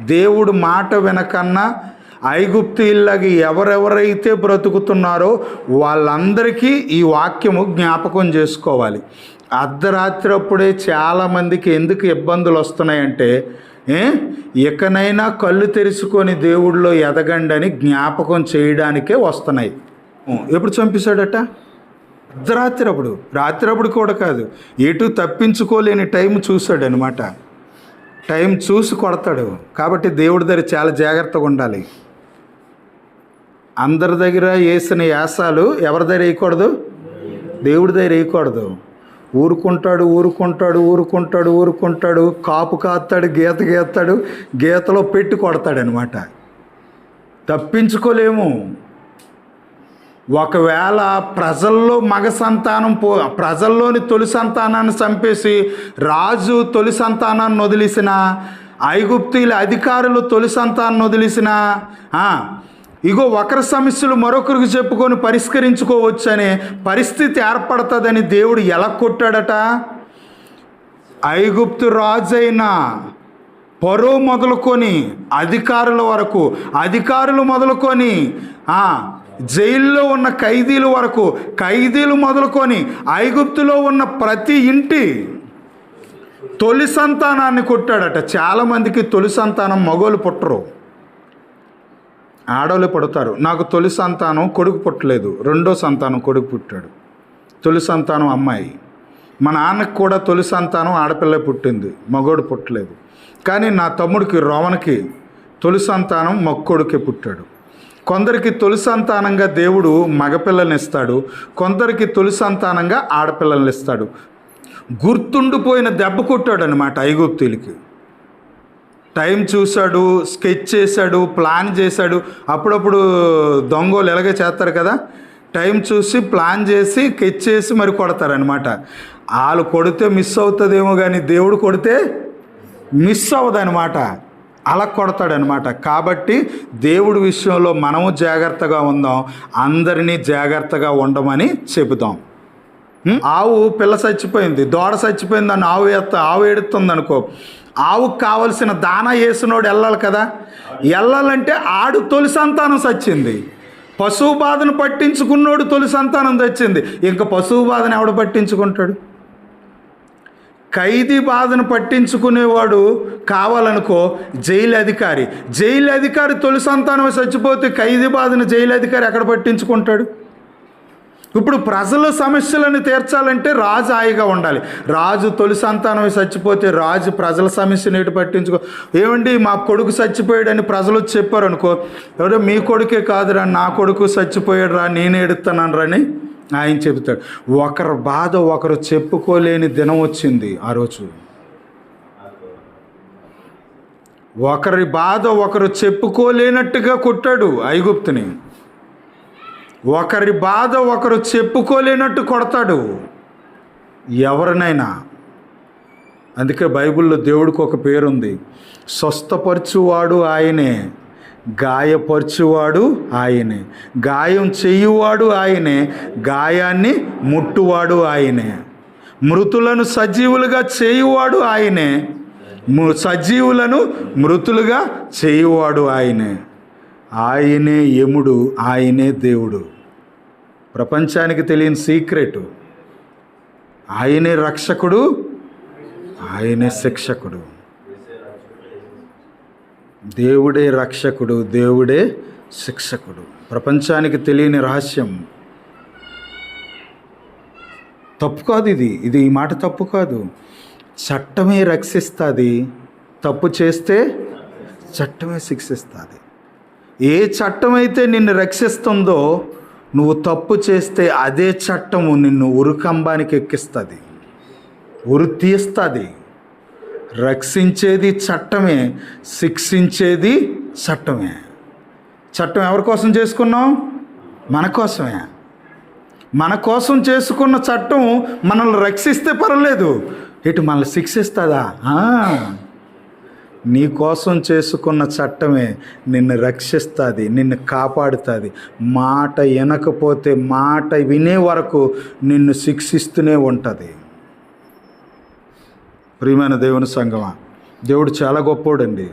దేవుడు మాట వినకన్నా ఐగుప్తీల్లాగా ఎవరెవరైతే బ్రతుకుతున్నారో వాళ్ళందరికీ ఈ వాక్యము జ్ఞాపకం చేసుకోవాలి. అర్ధరాత్రి అప్పుడే చాలామందికి ఎందుకు ఇబ్బందులు వస్తున్నాయంటే ఏ? ఇకనైనా కళ్ళు తెరుచుకొని దేవుడిలో ఎదగండి అని జ్ఞాపకం చేయడానికే వస్తున్నాయి. ఎప్పుడు చంపేశాడట? అర్ధరాత్రి అప్పుడు రాత్రి అప్పుడు కూడా కాదు. ఎటు తప్పించుకోలేని టైం చూశాడనమాట. టైం చూసి కొడతాడు. కాబట్టి దేవుడి దగ్గర చాలా జాగ్రత్తగా ఉండాలి. అందరి దగ్గర వేసిన యాసాలు ఎవరి దగ్గర వేయకూడదు? దేవుడి దగ్గర వేయకూడదు. ఊరుకుంటాడు ఊరుకుంటాడు ఊరుకుంటాడు ఊరుకుంటాడు. కాపు కాస్తాడు గీత గీస్తాడు గీతలో పెట్టి కొడతాడనమాట. తప్పించుకోలేము. ఒకవేళ ప్రజల్లో మగ సంతానం పో ప్రజల్లోని తొలి సంతానాన్ని చంపేసి రాజు తొలి సంతానాన్ని వదిలేసిన ఐగుప్తుల అధికారులు తొలి సంతానాన్ని వదిలేసిన ఇగో ఒకరి సమస్యలు మరొకరికి చెప్పుకొని పరిష్కరించుకోవచ్చు అనే పరిస్థితి ఏర్పడుతుందని దేవుడు ఎలా కొట్టాడట? ఐగుప్తు రాజైన పరో మొదలుకొని అధికారుల వరకు అధికారులు మొదలుకొని జైల్లో ఉన్న ఖైదీల వరకు ఖైదీలు మొదలుకొని ఐగుప్తులో ఉన్న ప్రతి ఇంటి తొలి సంతానాన్ని కొట్టాడట. చాలామందికి తొలి సంతానం మగోలు పుట్టరు. ఆడవాళ్ళు పుడతారు. నాకు తొలి సంతానం కొడుకు పుట్టలేదు. రెండో సంతానం కొడుకు పుట్టాడు. తొలి సంతానం అమ్మాయి. మా నాన్నకి కూడా తొలి సంతానం ఆడపిల్ల పుట్టింది. మగోడు పుట్టలేదు. కానీ నా తమ్ముడికి రోమన్కి తొలి సంతానం మక్కొడుకే పుట్టాడు. కొందరికి తొలి సంతానంగా దేవుడు మగపిల్లల్ని ఇస్తాడు కొందరికి తొలి సంతానంగా ఆడపిల్లల్ని ఇస్తాడు. గుర్తుండిపోయిన దెబ్బ కొట్టాడు అనమాట ఐగుప్తులకి. టైం చూశాడు స్కెచ్ చేశాడు ప్లాన్ చేశాడు. అప్పుడప్పుడు దొంగలు ఎలాగే చేస్తారు కదా? టైం చూసి ప్లాన్ చేసి స్కెచ్ చేసి మరి కొడతారనమాట వాళ్ళు కొడితే మిస్ అవుతుందేమో కానీ దేవుడు కొడితే మిస్ అవ్వదనమాట అలా కొడతాడనమాట కాబట్టి దేవుడి విషయంలో మనము జాగ్రత్తగా ఉందాం అందరినీ జాగ్రత్తగా ఉండమని చెబుదాం. ఆవు పిల్ల చచ్చిపోయింది దూడ చచ్చిపోయింది అని ఆవు ఎత్త ఆవు ఎడుతుంది అనుకో ఆవుకు కావలసిన దానా వేసినోడు వెళ్ళాలి కదా? వెళ్ళాలంటే ఆడు తొలి సంతానం చచ్చింది. పశువు బాధను పట్టించుకున్నోడు తొలి సంతానం తెచ్చింది ఇంకా పశువు బాధను ఎవడు పట్టించుకుంటాడు? ఖైదీ బాధను పట్టించుకునేవాడు కావాలనుకో జైలు అధికారి జైలు అధికారి తొలి సంతానం చచ్చిపోతే ఖైదీ బాధను జైలు అధికారి ఎక్కడ పట్టించుకుంటాడు? ఇప్పుడు ప్రజల సమస్యలను తీర్చాలంటే రాజు హాయిగా ఉండాలి. రాజు తొలి సంతానం చచ్చిపోతే రాజు ప్రజల సమస్యను ఎటు పట్టించుకో. ఏమండి మా కొడుకు చచ్చిపోయాడని ప్రజలు చెప్పారు అనుకో ఎవరో మీ కొడుకే కాదురా నా కొడుకు చచ్చిపోయాడు రా నేను ఎడుతున్నాను అని ఆయన చెబుతాడు. ఒకరి బాధ ఒకరు చెప్పుకోలేని దినం వచ్చింది ఆ రోజు. ఒకరి బాధ ఒకరు చెప్పుకోలేనట్టుగా కొట్టాడు ఐగుప్తుని. ఒకరి బాధ ఒకరు చెప్పుకోలేనట్టు కొడతాడు ఎవరినైనా. అందుకే బైబిల్లో దేవుడికి ఒక పేరుంది. స్వస్థపరచువాడు ఆయనే. గాయపరచువాడు ఆయనే. గాయం చెయ్యువాడు ఆయనే గాయాన్ని ముట్టువాడు ఆయనే. మృతులను సజీవులుగా చేయువాడు ఆయనే ము- సజీవులను మృతులుగా చేయువాడు ఆయనే. ఆయనే యముడు ఆయనే దేవుడు. ప్రపంచానికి తెలియని సీక్రెట్. ఆయనే రక్షకుడు ఆయనే శిక్షకుడు. దేవుడే రక్షకుడు దేవుడే శిక్షకుడు. ప్రపంచానికి తెలియని రహస్యం. తప్పు కాదు ఇది. ఇది ఈ మాట తప్పు కాదు. చట్టమే రక్షిస్తుంది. తప్పు చేస్తే చట్టమే శిక్షిస్తుంది. ఏ చట్టం అయితే నిన్ను రక్షిస్తుందో నువ్వు తప్పు చేస్తే అదే చట్టము నిన్ను ఉరుకంబానికి ఎక్కిస్తుంది. ఉరి తీస్తుంది రక్షించేది చట్టమే శిక్షించేది చట్టమే. చట్టం ఎవరి కోసం చేసుకున్నాం? మన కోసమే. మన కోసం చేసుకున్న చట్టం మనల్ని రక్షిస్తే పర్వాలేదు. ఇటు మనల్ని శిక్షిస్తుందా? నీ కోసం చేసుకున్న చట్టమే నిన్ను రక్షిస్తుంది నిన్ను కాపాడుతుంది. మాట వినకపోతే మాట వినే వరకు నిన్ను శిక్షిస్తూనే ఉంటుంది. ప్రియమైన దేవుని సంగమ దేవుడు చాలా గొప్పోడండి.